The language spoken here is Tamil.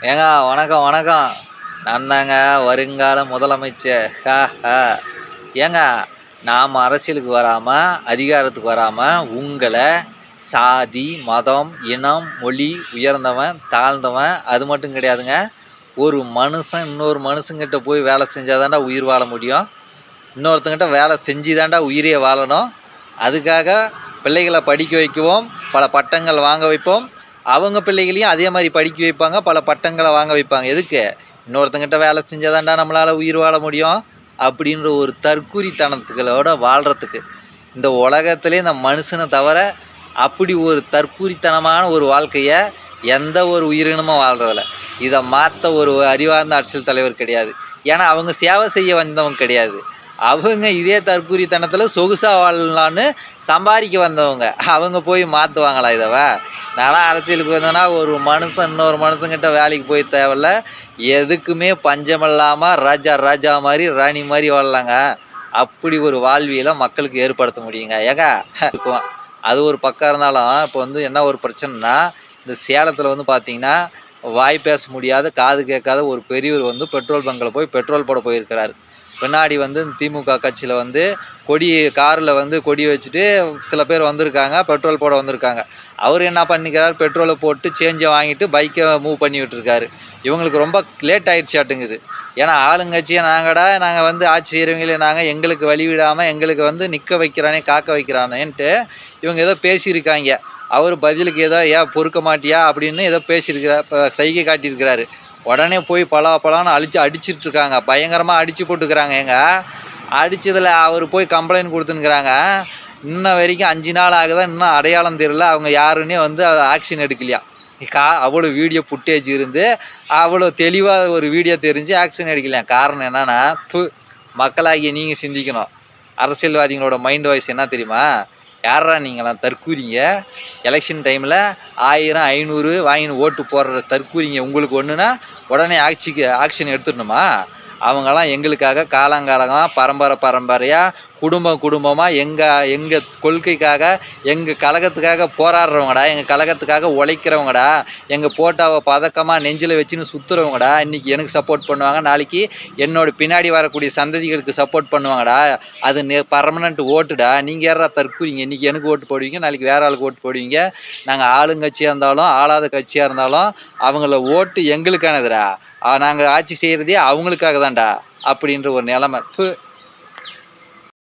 ஏங்க வணக்கம் வணக்கம். நான் தாங்க வருங்கால முதலமைச்சர். ஹா ஹா. ஏங்க நாம் அரசியலுக்கு வராமல் அதிகாரத்துக்கு வராமல் உங்களை சாதி மதம் இனம் மொழி உயர்ந்தவன் தாழ்ந்தவன் அது மட்டும் கிடையாதுங்க. ஒரு மனுஷன் இன்னொரு மனுஷங்கிட்ட போய் வேலை செஞ்சால் தாண்டா உயிர் வாழ முடியும். இன்னொருத்தங்கிட்ட வேலை செஞ்சு தாண்டா உயிரியை வாழணும். அதுக்காக பிள்ளைகளை படிக்க வைக்குவோம் பல பட்டங்கள் வாங்க வைப்போம். அவங்க பிள்ளைகளையும் அதே மாதிரி படிக்க வைப்பாங்க பல பட்டங்களை வாங்க வைப்பாங்க. எதுக்கு? இன்னொருத்தங்கிட்ட வேலை செஞ்சாதாண்டா நம்மளால் உயிர் வாழ முடியும்? அப்படின்ற ஒரு தற்குறித்தனத்துகளோட வாழ்கிறதுக்கு இந்த உலகத்திலே இந்த மனுஷனை தவிர அப்படி ஒரு தற்கூரித்தனமான ஒரு வாழ்க்கையை எந்த ஒரு உயிரினமும் வாழ்கிறதில்ல இதை மாற்ற ஒரு அறிவார்ந்த அரசியல் தலைவர் கிடையாது. ஏன்னா அவங்க சேவை செய்ய வந்தவங்க கிடையாது. அவங்க இதே தற்குறித்தனத்தில் சொகுசாக வாழலான்னு சம்பாதிக்க வந்தவங்க. அவங்க போய் மாற்றுவாங்களா இதவ நான்லாம் அரசியலுக்கு வந்தேன்னா ஒரு மனுஷன் இன்னொரு மனுஷங்கிட்ட வேலைக்கு போய் தேவையில்ல. எதுக்குமே பஞ்சமில்லாமல் ராஜா ராஜா மாதிரி ராணி மாதிரி வாழலாங்க. அப்படி ஒரு வாழ்வியலை மக்களுக்கு ஏற்படுத்த முடியுங்க. ஏகா இருக்கும் அது ஒரு பக்கம் இருந்தாலும் இப்போ வந்து என்ன ஒரு பிரச்சனைனா இந்த சேலத்தில் வந்து பார்த்தீங்கன்னா வாய் பேச முடியாத காது கேட்காத ஒரு பெரியவர் வந்து பெட்ரோல் பங்கில் போய் பெட்ரோல் போட போயிருக்கிறாரு. பின்னாடி வந்து திமுக கட்சியில் வந்து கொடி காரில் வந்து கொடி வச்சுட்டு சில பேர் வந்திருக்காங்க பெட்ரோல் போட வந்திருக்காங்க. அவர் என்ன பண்ணிக்கிறார்? பெட்ரோலை போட்டு சேஞ்சை வாங்கிட்டு பைக்கை மூவ் பண்ணி விட்டுருக்காரு. இவங்களுக்கு ரொம்ப லேட் ஆயிடுச்சாட்டுங்குது ஏன்னா ஆளுங்கட்சியை நாங்கடா நாங்கள் வந்து ஆட்சி செய்கிறவங்களே நாங்கள் எங்களுக்கு வழி விடாமல் எங்களுக்கு வந்து நிற்க வைக்கிறானே காக்க வைக்கிறானேன்ட்டு இவங்க ஏதோ பேசியிருக்காங்க. அவர் பதிலுக்கு ஏதோ ஏன் பொறுக்க மாட்டியா? அப்படின்னு ஏதோ பேசியிருக்கிறார் இப்போ சைகை காட்டியிருக்கிறாரு. உடனே போய் பலா பலான்னு அழிச்சு அடிச்சிட்டு இருக்காங்க பயங்கரமாக அடிச்சு போட்டுக்கிறாங்க ஏங்க அடித்ததில் அவர் போய் கம்ப்ளைண்ட் கொடுத்துனுக்குறாங்க இன்ன வரைக்கும் அஞ்சு நாள் ஆகுதா இன்னும் அடையாளம் தெரியல. அவங்க யாருன்னே வந்து ஆக்ஷன் எடுக்கலையா. கா அவ்வளோ வீடியோ ஃபுட்டேஜ் இருந்து அவ்வளோ தெளிவாக ஒரு வீடியோ தெரிஞ்சு ஆக்ஷன் எடுக்கலையா. காரணம் என்னன்னா மக்களாகிய நீங்கள் சிந்திக்கணும். அரசியல்வாதிகளோட மைண்ட் வாய்ஸ் என்ன தெரியுமா? யாரா நீங்களாம் தற்கூறிங்க? எலெக்ஷன் டைமில் ஆயிரம் ஐநூறு வாங்கின்னு ஓட்டு போடுற தற்கூறிங்க உங்களுக்கு ஒன்றுனா உடனே ஆக்சிக்கு ஆக்ஷன் எடுத்துடணுமா? அவங்கெல்லாம் எங்களுக்காக காலங்காலமாக பரம்பரை பரம்பரையாக குடும்பம் குடும்பமாக எங்கள் எங்கள் கொள்கைக்காக எங்கள் கழகத்துக்காக போராடுறவங்கடா எங்கள் கழகத்துக்காக உழைக்கிறவங்கடா எங்கள் போட்டாவை பதக்கமாக நெஞ்சில் வச்சுன்னு சுற்றுறவங்கடா இன்றைக்கி எனக்கு சப்போர்ட் பண்ணுவாங்க. நாளைக்கு என்னோட பின்னாடி வரக்கூடிய சந்ததிகளுக்கு சப்போர்ட் பண்ணுவாங்கடா. அது நெ பர்மனண்ட் ஓட்டுடா. நீங்கள் ஏறா தற்கூறிங்க? இன்றைக்கி எனக்கு ஓட்டு போடுவீங்க நாளைக்கு வேற ஆளுக்கு ஓட்டு போடுவீங்க. நாங்கள் ஆளுங்கட்சியாக இருந்தாலும் ஆளாத கட்சியாக இருந்தாலும் அவங்கள ஓட்டு எங்களுக்கானதுடா. நாங்கள் ஆட்சி செய்கிறதே அவங்களுக்காக தான்டா அப்படின்ற ஒரு நிலமை.